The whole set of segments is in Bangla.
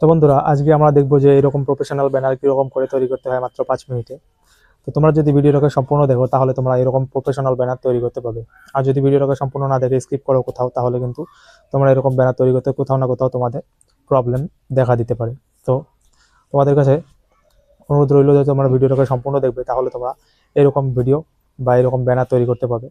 তো বন্ধুরা, আজকে আমরা দেখব যে এরকম প্রফেশনাল ব্যানার কীরকম করে তৈরি করতে হয় মাত্র পাঁচ মিনিটে। তো তোমরা যদি ভিডিওটাকে সম্পূর্ণ দেখো, তাহলে তোমরা এরকম প্রফেশনাল ব্যানার তৈরি করতে পারবে। আর যদি ভিডিওটাকে সম্পূর্ণ না দেখে স্কিপ করো কোথাও, তাহলে কিন্তু তোমরা এরকম ব্যানার তৈরি করতে কোথাও না কোথাও তোমাদের প্রবলেম দেখা দিতে পারে। তো তোমাদের কাছে অনুরোধ রইল যে তোমরা ভিডিওটাকে সম্পূর্ণ দেখবে, তাহলে তোমরা এরকম ভিডিও বা এরকম ব্যানার তৈরি করতে পারবে।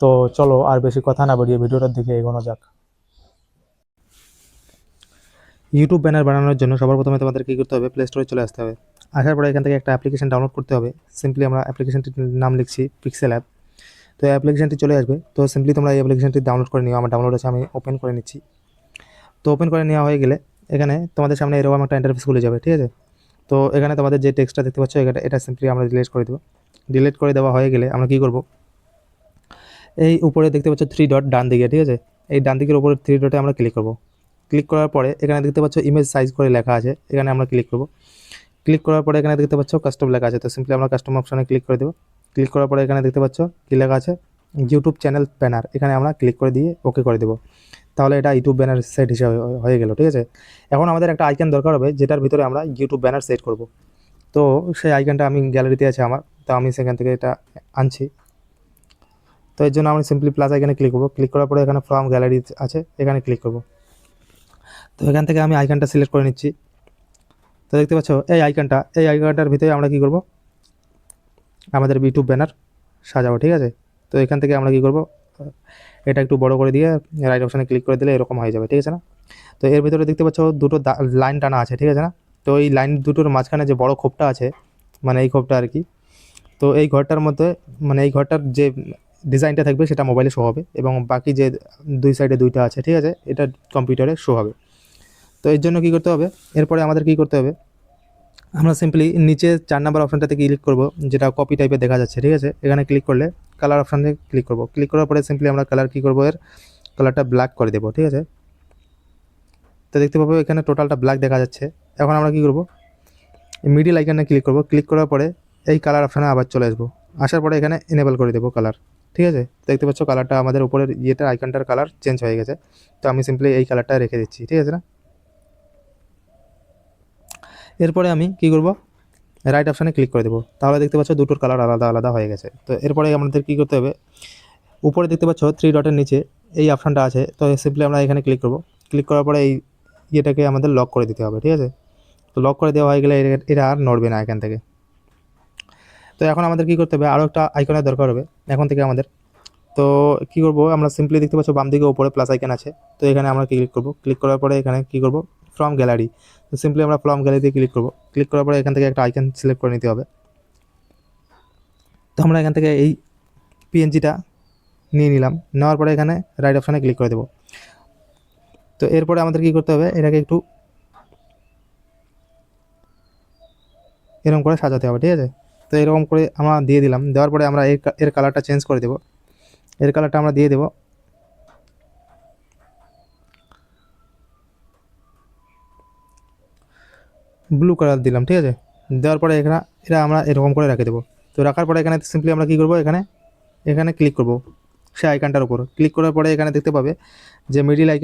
তো চলো আর বেশি কথা না বাড়িয়ে ভিডিওটার দিকে এগোনো যাক। ইউটিউব ব্যানার বানানোর জন্য সবার প্রথমে তোমাদের কী করতে হবে? প্লে স্টোরে চলে আসতে হবে। আসার পরে এখান থেকে একটা অ্যাপ্লিকেশন ডাউনলোড করতে হবে। সিম্পলি আমরা অ্যাপ্লিকেশনটির নাম লিখছি পিক্সেল অ্যাপ তো অ্যাপ্লিকেশনটি চলে আসবে। তো সিম্পলি তোমরা এই অ্যাপ্লিকেশনটি ডাউনলোড করে নিও। আমার ডাউনলোড আছে, আমি ওপেন করে নিচ্ছি। তো ওপেন করে নেওয়া হয়ে গেলে এখানে তোমাদের সামনে এরকম একটা ইন্টারফেস খুলে যাবে, ঠিক আছে? তো এখানে তোমাদের যে টেক্সটটা দেখতে পাচ্ছ এখানে এটা সিম্পলি আমরা ডিলিট করে দেবো। ডিলিট করে দেওয়া হয়ে গেলে আমরা কী করব? এই উপরে দেখতে পাচ্ছ থ্রি ডট ডান দিকে, ঠিক আছে? এই ডান দিকের উপরে থ্রি ডটে আমরা ক্লিক করব। ক্লিক করার পরে এখানে দেখতে পাচ্ছ ইমেজ সাইজ করে লেখা আছে, এখানে আমরা ক্লিক করব। ক্লিক করার পরে এখানে দেখতে পাচ্ছ কাস্টম লেখা আছে, তো সিম্পলি আমরা কাস্টম অপশানে ক্লিক করে দেবো। ক্লিক করার পরে এখানে দেখতে পাচ্ছ কী লেখা আছে? ইউটিউব চ্যানেল ব্যানার এখানে আমরা ক্লিক করে দিয়ে ওকে করে দেবো। তাহলে এটা ইউটিউব ব্যানার সেট হিসাবে হয়ে- গেল, ঠিক আছে? এখন আমাদের একটা আইকন দরকার হবে, যেটার ভিতরে আমরা ইউটিউব ব্যানার সেট করব। তো সেই আইকনটা আমি গ্যালারিতে আছে আমার, তো আমি সেখান থেকে এটা আনছি। তো এর জন্য আমি সিম্পলি প্লাস আইকনে ক্লিক করব। ক্লিক করার পরে এখানে ফ্রম গ্যালারি আছে, এখানে ক্লিক করব। তো এখান থেকে আমি আইকনটা সিলেক্ট করে নিচ্ছি। তো দেখতে পাচ্ছ, এই আইকনটা এই আইকনটার ভিতরে আমরা কি করব? আমাদের ইউটিউব ব্যানার সাজাবো, ঠিক আছে? তো এখান থেকে আমরা কি করব? এটা একটু বড় করে দিয়ে রাইট অপশানে ক্লিক করে দিলে এরকম হয়ে যাবে, ঠিক আছে না? তো এর ভিতরে দেখতে পাচ্ছ, দুটো লাইন টানা আছে, ঠিক আছে না? তো এই লাইন দুটোর মাঝখানে যে বড় খোপটা আছে মানে এই খোপটা আর কি, তো এই ঘরটার মধ্যে মানে এই ঘরটার যে ডিজাইনটা থাকবে সেটা মোবাইলে শো হবে এবং বাকি যে দুই সাইডে দুইটা আছে, ঠিক আছে? এটা কম্পিউটারে শো হবে। তো এর জন্য কী করতে হবে? এরপরে আমাদের কী করতে হবে? আমরা সিম্পলি নিচে চার নাম্বার অপশানটাতে ক্লিক করব, যেটা কপি টাইপের দেখা যাচ্ছে, ঠিক আছে? এখানে ক্লিক করলে কালার অপশানে ক্লিক করব। ক্লিক করার পরে সিম্পলি আমরা কালার কী করব এর? কালারটা ব্ল্যাক করে দেবো, ঠিক আছে? তো দেখতে পাবো এখানে টোটালটা ব্ল্যাক দেখা যাচ্ছে। এখন আমরা কী করব? মিডিল আইকনে ক্লিক করব। ক্লিক করার পরে এই কালার অপশানে আবার চলে আসব। আসার পরে এখানে এনেবল করে দেবো কালার ঠিক আছে? দেখতে পাচ্ছ কালারটা আমাদের উপরের ইয়েটার আইকনটার কালার চেঞ্জ হয়ে গেছে। তো আমি সিম্পলি এই কালারটা রেখে দিচ্ছি, ঠিক আছে না? এরপরে আমি কি করব? রাইট অপশানে ক্লিক করে দেবো। তাহলে দেখতে পাচ্ছ দুটোর কালার আলাদা আলাদা হয়ে গেছে। তো এরপরে আমাদের কী করতে হবে? উপরে দেখতে পাচ্ছ থ্রি ডটের নিচে এই অপশানটা আছে। তো সিম্পলি আমরা এখানে ক্লিক করব। ক্লিক করার পরে এই ইয়েটাকে আমাদের লক করে দিতে হবে, ঠিক আছে? তো লক করে দেওয়া হয়ে গেলে এরা আর নড়বে না এখান থেকে। তো এখন আমাদের কী করতে হবে? আরও একটা আইকনের দরকার হবে এখন থেকে আমাদের। তো কী করব? আমরা সিম্পলি দেখতে পাচ্ছ বাম দিকে উপরে প্লাস আইকন আছে। তো এখানে আমরা ক্লিক করব? ক্লিক করার পরে এখানে কী করব? ফ্রম গ্যালারি তো সিম্পলি আমরা ফ্রম গ্যালারিতে ক্লিক করব। ক্লিক করার পরে এখান থেকে একটা আইকন সিলেক্ট করে নিতে হবে। তো আমরা এখান থেকে এই পিএনজিটা নিয়ে নিলাম। নেওয়ার পরে এখানে রাইট অপশানে ক্লিক করে দেবো। তো এরপরে আমাদের কী করতে হবে? এটাকে একটু এরকম করে সাজাতে হবে, ঠিক আছে? তো এরকম করে আমরা দিয়ে দিলাম। দেওয়ার পরে আমরা এর এর কালারটা চেঞ্জ করে দেবো। এর কালারটা আমরা দিয়ে দেবো। ব্লু কালার দিলাম, ঠিক আছে? দেওয়ার পরে এখানে, এটা আমরা এরকম করে রেখে দেবো। তো রাখার পরে এখানে সিম্পলি আমরা কী করব? এখানে এখানে ক্লিক করব সেই আইকনটার উপর। ক্লিক করার পরে এখানে দেখতে পাবে যে মিডিল আইক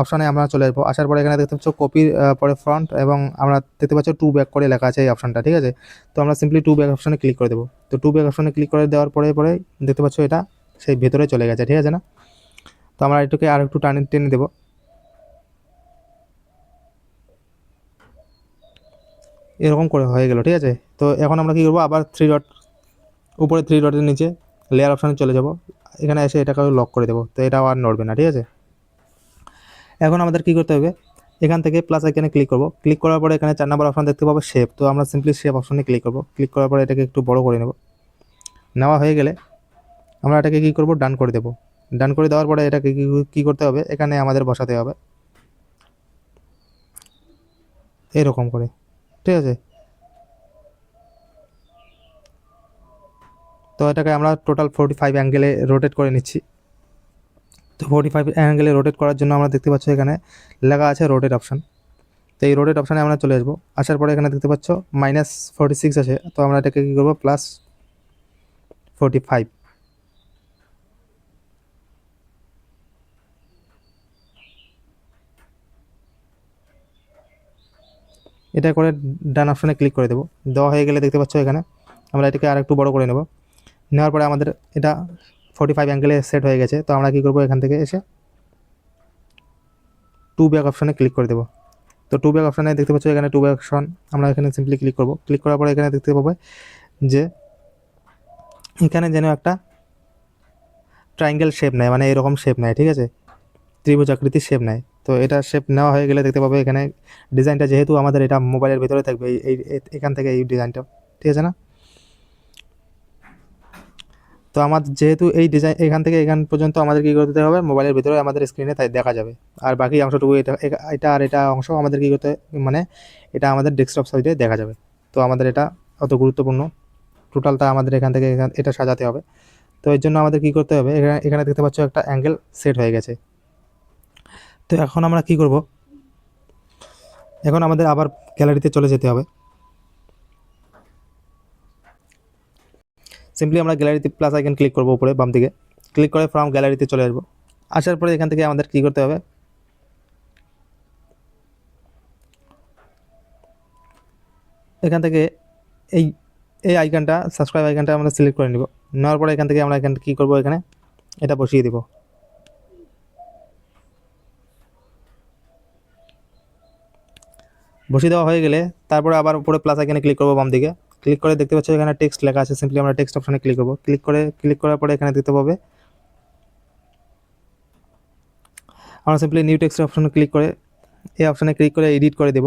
অপশানে আমরা চলে আসব। আসার পরে এখানে দেখতে পাচ্ছ কপির পরে ফ্রন্ট এবং আমরা দেখতে পাচ্ছ টু ব্যাক করে লেখা আছে এই অপশানটা ঠিক আছে? তো আমরা সিম্পলি টু ব্যাক অপশানে ক্লিক করে দেবো। তো টু ব্যাক অপশানে ক্লিক করে দেওয়ার পরে পরে দেখতে পাচ্ছ এটা সেই ভেতরে চলে গেছে, ঠিক আছে না? তো আমরা এটাকে আর একটু টানে টেনে দেবো। এরকম করে হয়ে গেল, ঠিক আছে? তো এখন আমরা কী করব? আবার থ্রি ডট উপরে থ্রি ডটের নিচে লেয়ার অপশানে চলে যাব। এখানে এসে এটাকে লক করে দেবো। তো এটাও আর নড়বে না, ঠিক আছে? এখন আমাদের কী করতে হবে? এখান থেকে প্লাস এখানে ক্লিক করব। ক্লিক করার পরে এখানে চার নাম্বার অপশান দেখতে পাবো শেপ তো আমরা সিম্পলি শেপ অপশানে ক্লিক করব। ক্লিক করার পরে এটাকে একটু বড় করে নেব। নেওয়া হয়ে গেলে আমরা এটাকে কী করব? ডান করে দেবো। ডান করে দেওয়ার পরে এটাকে কী- করতে হবে? এখানে আমাদের বসাতে হবে। এরকম করে। ঠিক আছে? তো এটাকে আমরা টোটাল ফোর্টি ফাইভ অ্যাঙ্গেলে রোটেট করে নিচ্ছি। তো ফোর্টি ফাইভ অ্যাঙ্গেলে রোটেট করার জন্য আমরা দেখতে পাচ্ছি এখানে লেখা আছে রোটেট অপশান তো এই রোটেট অপশানে আমরা চলে আসব। আসার পরে এখানে দেখতে পাচ্ছ মাইনাস ফোর্টি সিক্স আছে। তো আমরা এটাকে কী করব? প্লাস ফোর্টি ফাইভ এটা করে ডান অপশানে ক্লিক করে দেবো। দেওয়া হয়ে গেলে দেখতে পাচ্ছ এখানে আমরা এটাকে আর একটু বড় করে নেব। নেওয়ার পরে আমাদের এটা ফোর্টি ফাইভ অ্যাঙ্গেলে সেট হয়ে গেছে। তো আমরা কী করব এখান থেকে এসে টু ব্যাক অপশানে ক্লিক করে দেবো। তো টু ব্যাক অপশানে দেখতে পাচ্ছ এখানে টু ব্যাক অপশান আমরা এখানে সিম্পলি ক্লিক করব। ক্লিক করার পরে এখানে দেখতে পাবো যে এখানে যেন একটা ট্রায়াঙ্গেল শেপ নেয় মানে এরকম শেপ নেয়, ঠিক আছে? ত্রিভুজ আকৃতির শেপ নেয়। তো এটা শেপ নেওয়া হয়ে গেলে দেখতে পাবে এখানে ডিজাইনটা যেহেতু আমাদের এটা মোবাইলের ভিতরে থাকবে, এই এখান থেকে এই ডিজাইনটা ঠিক আছে না? তো আমার যেহেতু এই ডিজাইন এখান থেকে এখান পর্যন্ত আমাদের কী করতে হবে? মোবাইলের ভিতরে আমাদের স্ক্রিনে তাই দেখা যাবে। আর বাকি অংশটুকু এটা এটা আর এটা অংশ আমাদের কী করতে মানে এটা আমাদের ডেস্কটপ সাইডে দেখা যাবে। তো আমাদের এটা অত গুরুত্বপূর্ণ। টোটালটা আমাদের এখান থেকে এখান- এটা সাজাতে হবে। তো এর জন্য আমাদের কী করতে হবে? এখানে এখানে দেখতে পাচ্ছ একটা অ্যাঙ্গেল সেট হয়ে গেছে। তো এখন আমরা কি করব? এখন আমাদের আবার গ্যালারিতে চলে যেতে হবে। সিম্পলি আমরা গ্যালারিতে প্লাস আইকন ক্লিক করব উপরে, বাম দিকে। ক্লিক করে ফ্রম গ্যালারিতে চলে আসব। আসার পরে এখান থেকে আমাদের কি করতে হবে? এখান থেকে এই এই আইকনটা সাবস্ক্রাইব আইকনটা আমরা সিলেক্ট করে নিব। নেওয়ার পরে এখান থেকে আমরা এখান কী করব এখানে? এটা বসিয়ে দিব। বসিয়ে দেওয়া হয়ে গেলে তারপরে আবার উপরে প্লাস আইকনে ক্লিক করব বাম দিকে। ক্লিক করে দেখতে পাচ্ছ এখানে টেক্সট লেখা আছে। সিম্পলি আমরা টেক্সট অপশানে ক্লিক করব। ক্লিক করে ক্লিক করার পরে এখানে দেখতে পাবে। আমরা সিম্পলি নিউ টেক্সট অপশানে ক্লিক করে এই অপশানে ক্লিক করে এডিট করে দেব।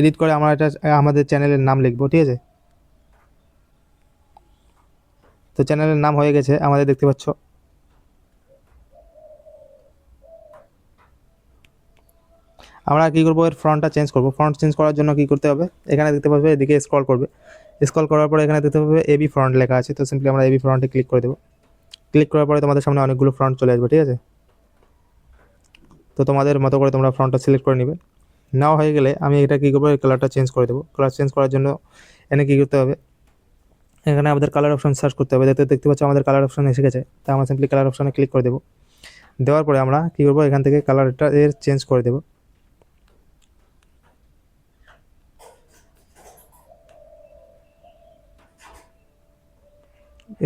এডিট করে আমরা এটা, আমাদের চ্যানেলের নাম লিখব, ঠিক আছে? তো চ্যানেলের নাম হয়ে গেছে। আমাদের দেখতে পাচ্ছ আমরা কী করব? এর ফ্রন্টটা চেঞ্জ করব। ফ্রন্ট চেঞ্জ করার জন্য কী করতে হবে? এখানে দেখতে পাবে, এদিকে স্ক্রল করবে। স্ক্রল করার পরে এখানে দেখতে পাবে এবি ফ্রন্ট লেখা আছে। তো সিম্পলি আমরা এবি ফ্রন্টে ক্লিক করে দেবো। ক্লিক করার পরে তোমাদের সামনে অনেকগুলো ফ্রন্ট চলে আসবে, ঠিক আছে? তো তোমাদের মতো করে তোমরা ফ্রন্টটা সিলেক্ট করে নেবে। নাও হয়ে গেলে আমি এটা কী করব? কালারটা চেঞ্জ করে দেবো। কালার চেঞ্জ করার জন্য এনে কী করতে হবে? এখানে আমাদের কালার অপশন সার্চ করতে হবে। দেখতে দেখতে পাচ্ছ আমাদের কালার অপশন এসে গেছে। তা আমরা সিম্পলি কালার অপশনে ক্লিক করে দেবো। দেওয়ার পরে আমরা কী করব? এখান থেকে কালারটা এর চেঞ্জ করে দেবো।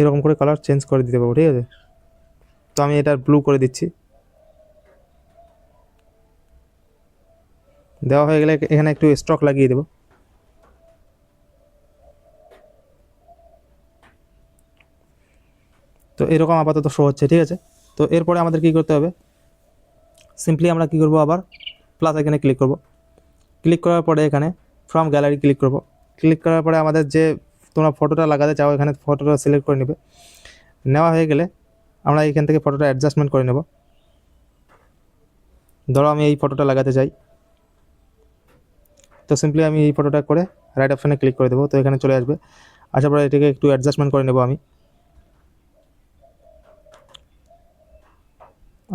এরকম করে কালার চেঞ্জ করে দিতে পারব, ঠিক আছে? তো আমি এটা ব্লু করে দিচ্ছি। দেওয়া হয়ে গেলে এখানে একটু স্টক লাগিয়ে দেবো। তো এরকম আপাতত শো হচ্ছে, ঠিক আছে? তো এরপরে আমাদের কী করতে হবে? সিম্পলি আমরা কী করব আবার? প্লাস এখানে ক্লিক করব। ক্লিক করার পরে এখানে ফ্রম গ্যালারি ক্লিক করব। ক্লিক করার পরে আমাদের যে তোমরা ফটোটা লাগাতে চাও, এখানে ফটোটা সিলেক্ট করে নেবে। নেওয়া হয়ে গেলে আমরা এখান থেকে ফটোটা অ্যাডজাস্টমেন্ট করে নেব। ধরো আমি এই ফটোটা লাগাতে চাই। তো সিম্পলি আমি এই ফটোটা করে রাইট অপশানে ক্লিক করে দেবো, তো এখানে চলে আসবে। আসার পরে এটাকে একটু অ্যাডজাস্টমেন্ট করে নেব আমি।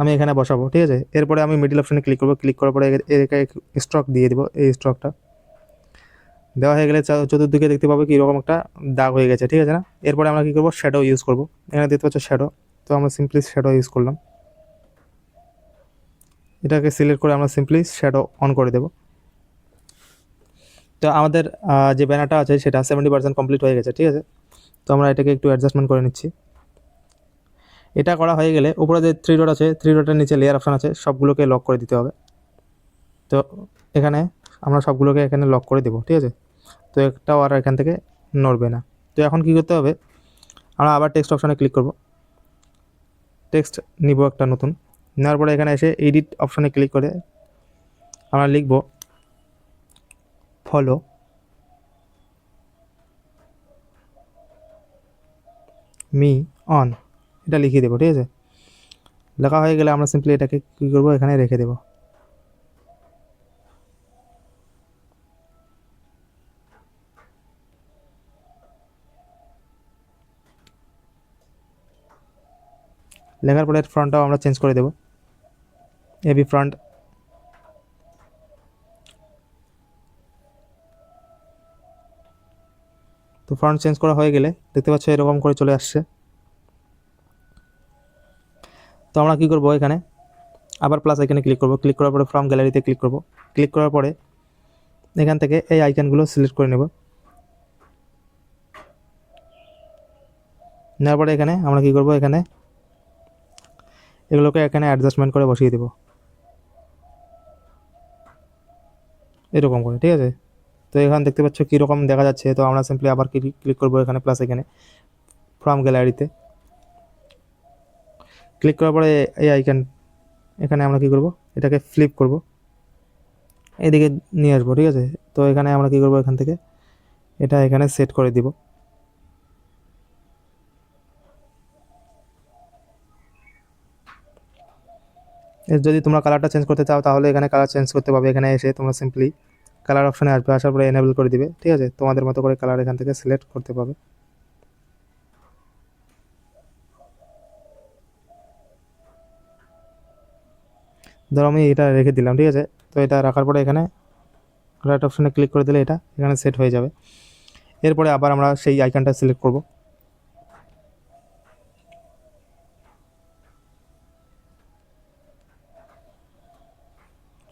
আমি এখানে বসাবো, ঠিক আছে? এরপরে আমি মিডিল অপশানে ক্লিক করব ক্লিক করার পরে এটাকে স্ট্রক দিয়ে দেবো, এই স্ট্রকটা দেওয়া হয়ে গেলে চতুর্দিকে দেখতে পাবো কি এরকম একটা দাগ হয়ে গেছে, ঠিক আছে না? এরপরে আমরা কী করব? শ্যাডো ইউজ করব। এখানে দেখতে পাচ্ছ শ্যাডো তো আমরা সিম্পলি শ্যাডো ইউজ করলাম। এটাকে সিলেক্ট করে আমরা সিম্পলি শ্যাডো অন করে দেবো। তো আমাদের যে ব্যানারটা আছে সেটা সেভেন্টি পার্সেন্ট কমপ্লিট হয়ে গেছে, ঠিক আছে? তো আমরা এটাকে একটু অ্যাডজাস্টমেন্ট করে নিচ্ছি। এটা করা হয়ে গেলে উপরে যে থ্রি ডট আছে থ্রি ডটের নিচে লেয়ার অপশান আছে, সবগুলোকে লক করে দিতে হবে। তো এখানে আমরা সবগুলোকে এখানে লক করে দেবো, ঠিক আছে? তো একটাও আর এখান থেকে নড়বে না। তো এখন কী করতে হবে? আমরা আবার টেক্সট অপশানে ক্লিক করব। টেক্সট নিব একটা নতুন। নেওয়ার পরে এখানে এসে এডিট অপশানে ক্লিক করে আমরা লিখব ফলো মি অন এটা লিখিয়ে দেবো, ঠিক আছে? লেখা হয়ে গেলে আমরা সিম্পলি এটাকে কী করব? এখানে রেখে দেবো। লেখার পরে ফ্রন্টটাও আমরা চেঞ্জ করে দেবো। এবি ফ্রন্ট তো ফ্রন্ট চেঞ্জ করা হয়ে গেলে দেখতে পাচ্ছ এরকম করে চলে আসছে। তো আমরা কী করব এখানে? আবার প্লাস এখানে ক্লিক করব। ক্লিক করার পরে ফ্রম গ্যালারিতে ক্লিক করব। ক্লিক করার পরে এখান থেকে এই আইকনগুলো সিলেক্ট করে নেব। নেওয়ার পরে এখানে আমরা কি করব? এখানে এগুলোকে এখানে অ্যাডজাস্টমেন্ট করে বসিয়ে দেব। এরকম করে, ঠিক আছে? তো এখানে দেখতে পাচ্ছ কীরকম দেখা যাচ্ছে। তো আমরা সিম্পলি আবার ক্লিক করব এখানে প্লাস এখানে ফ্রম গ্যালারিতে ক্লিক করার পরে এই আইকন এখানে আমরা কী করব? এটাকে ফ্লিপ করব। এদিকে নিয়ে আসব, ঠিক আছে? তো এখানে আমরা কী করব এখান থেকে? এটা এখানে সেট করে দিব। যদি তোমরা কালারটা চেঞ্জ করতে চাও, তাহলে এখানে কালার চেঞ্জ করতে পারবে। এখানে এসে তোমরা সিম্পলি কালার অপশানে আসবে, আসার পরে এনেবল করে দিবে, ঠিক আছে? তোমাদের মতো করে কালার এখান থেকে সিলেক্ট করতে পারবে। ধরো আমি এটা রেখে দিলাম, ঠিক আছে? তো এটা রাখার পরে এখানে রাইট অপশানে ক্লিক করে দিলে এটা, এখানে সেট হয়ে যাবে। এরপরে আবার আমরা সেই আইকনটা সিলেক্ট করব।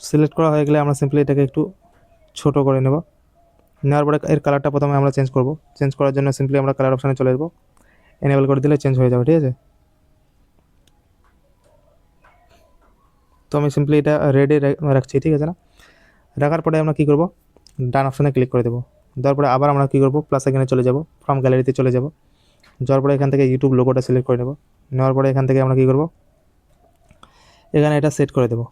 সিলেক্ট করা হয়ে গেলে আমরা সিম্পলি এটাকে একটু ছোট করে নেব। নেওয়ার পরে এর কালারটা প্রথমে আমরা চেঞ্জ করব। চেঞ্জ করার জন্য সিম্পলি আমরা কালার অপশানে চলে আসব। এনেবল করে দিলে চেঞ্জ হয়ে যাবে, ঠিক আছে? তো আমি সিম্পলি এটা রেডে রাখছি, ঠিক আছে না? রাখার পরে আমরা কী করব? ডান অপশানে ক্লিক করে দেবো। দেওয়ার পরে আবার আমরা কী করব? প্লাস এখানে চলে যাব ফ্রম গ্যালারিতে চলে যাব। যাওয়ার পরে এখান থেকে ইউটিউব লোগোটা সিলেক্ট করে নেব। নেওয়ার পরে এখান থেকে আমরা কী করব? এখানে এটা সেট করে দেবো।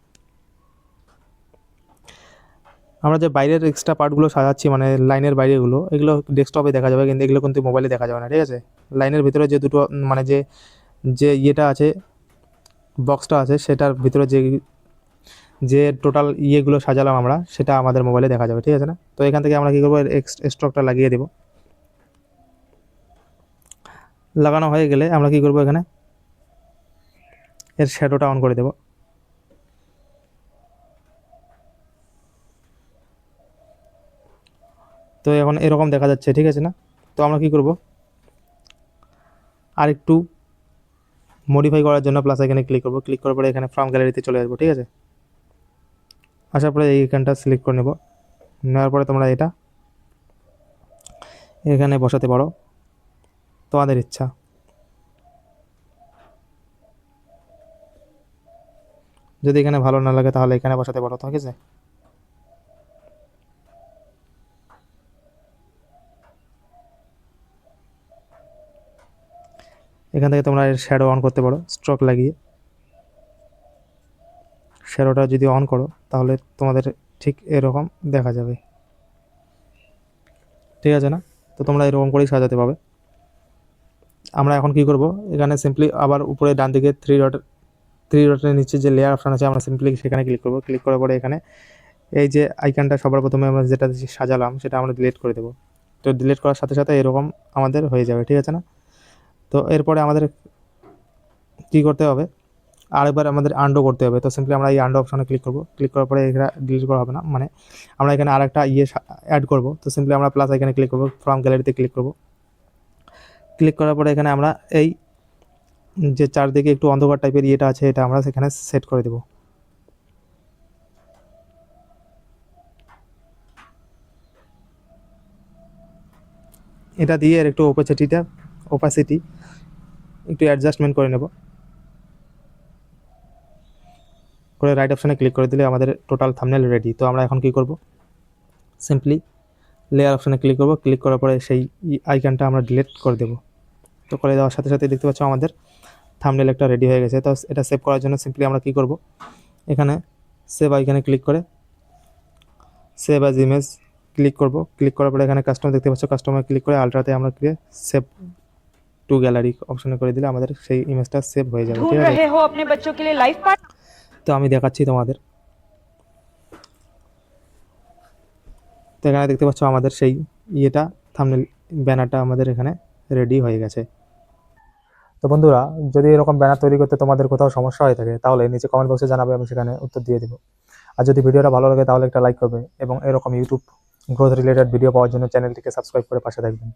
আমরা যে বাইরের এক্সট্রা পার্টগুলো সাজাচ্ছি মানে লাইনের বাইরেগুলো, এগুলো ডেস্কটপে দেখা যাবে, কিন্তু এগুলো কিন্তু মোবাইলে দেখা যাবে না, ঠিক আছে? লাইনের ভিতরে যে দুটো মানে যে যে ইয়েটা আছে বক্সটা আছে, সেটার ভিতরে যে যে টোটাল ইয়েগুলো সাজালাম আমরা, সেটা আমাদের মোবাইলে দেখা যাবে, ঠিক আছে না? তো এখান থেকে আমরা কী করব? স্টকটা লাগিয়ে দেবো। লাগানো হয়ে গেলে আমরা কী করব এখানে? এর শ্যাডোটা অন করে দেবো। তো এখন এরকম দেখা যাচ্ছে, ঠিক আছে না? তো আমরা কি করব? আর একটু মডিফাই করার জন্য প্লাস এখানে ক্লিক করব। ক্লিক করার পরে এখানে ফ্রম গ্যালারিতে চলে আসব, ঠিক আছে? আসার পরে এই এখানটা সিলেক্ট করে নেব। নেওয়ার পরে তোমরা এটা এখানে বসাতে পারো। তোমাদের ইচ্ছা। যদি এখানে ভালো না লাগে তাহলে এখানে বসাতে পারো, ঠিক আছে? এখান থেকে তোমরা শ্যাডো অন করতে পারো স্ট্রোক লাগিয়ে। শ্যাডোটা যদি অন করো, তাহলে তোমাদের ঠিক এরকম দেখা যাবে। ঠিক আছে না? তো তোমরা এরকম করেই সাজাতে পাবে। আমরা এখন কি করব? এখানে সিম্পলি আবার উপরে ডান দিকে থ্রি ডট থ্রি ডটের নিচে যে লেয়ার অপশান আছে, আমরা সিম্পলি সেখানে ক্লিক করব। ক্লিক করার পরে এখানে এই যে আইকনটা সবার প্রথমে আমরা যেটা সাজালাম, সেটা আমরা ডিলিট করে দেবো। তো ডিলিট করার সাথে সাথে এরকম আমাদের হয়ে যাবে, ঠিক আছে না? তো এরপরে আমাদের কী করতে হবে? আরেকবার আমাদের আন্ডো করতে হবে। তো সিম্পলি আমরা এই আন্ডো অপশনে ক্লিক করব। ক্লিক করার পরে এখানে ডিলিট করা হবে না। মানে আমরা এখানে আরেকটা ইয়ে অ্যাড করব। তো সিম্পলি আমরা প্লাস এখানে ক্লিক করব ফ্রম গ্যালারিতে ক্লিক করব। ক্লিক করার পরে এখানে আমরা এই যে চারদিকে একটু অন্ধকার টাইপের ইয়েটা আছে, এটা আমরা সেখানে সেট করে দেব। এটা দিয়ে এর একটু ওপাসিটিটা ওপাসিটি একটু অ্যাডজাস্টমেন্ট করে নেব। করে রাইট অপশানে ক্লিক করে দিলে আমাদের টোটাল থামনেল রেডি তো আমরা এখন কি করব? সিম্পলি লেয়ার অপশানে ক্লিক করব। ক্লিক করার পরে সেই আইকনটা আমরা ডিলিট করে দেব। তো করে দেওয়ার সাথে সাথে দেখতে পাচ্ছ আমাদের থামনেল একটা রেডি হয়ে গেছে। তো এটা সেভ করার জন্য সিম্পলি আমরা কি করব? এখানে সেভ আইকনে ক্লিক করে সেভ অ্যাজ ইমেজ ক্লিক করব। ক্লিক করার পরে এখানে কাস্টমার দেখতে পাচ্ছ কাস্টমার ক্লিক করে আলট্রাতে আমরা সেভ টু গ্যালারি অপশনে করে দিলে আমাদের সেই ইমেজটা সেভ হয়ে যাবে ঠিক আছে? তো আমি দেখাচ্ছি তোমাদের। তো এখানে দেখতে পাচ্ছ আমাদের সেই ইয়েটা থামনেল ব্যানারটা আমাদের এখানে রেডি হয়ে গেছে। তো বন্ধুরা যদি এরকম ব্যানার তৈরি করতে তোমাদের কোথাও সমস্যা হয়ে থাকে তাহলে নিচে কমেন্ট বক্সে জানাবে আমি সেখানে উত্তর দিয়ে দেবো। আর যদি ভিডিওটা ভালো লাগে তাহলে একটা লাইক করবে এবং এরকম ইউটিউব গ্রোথ রিলেটেড ভিডিও পাওয়ার জন্য চ্যানেলটিকে সাবস্ক্রাইব করে পাশে থাকবেন।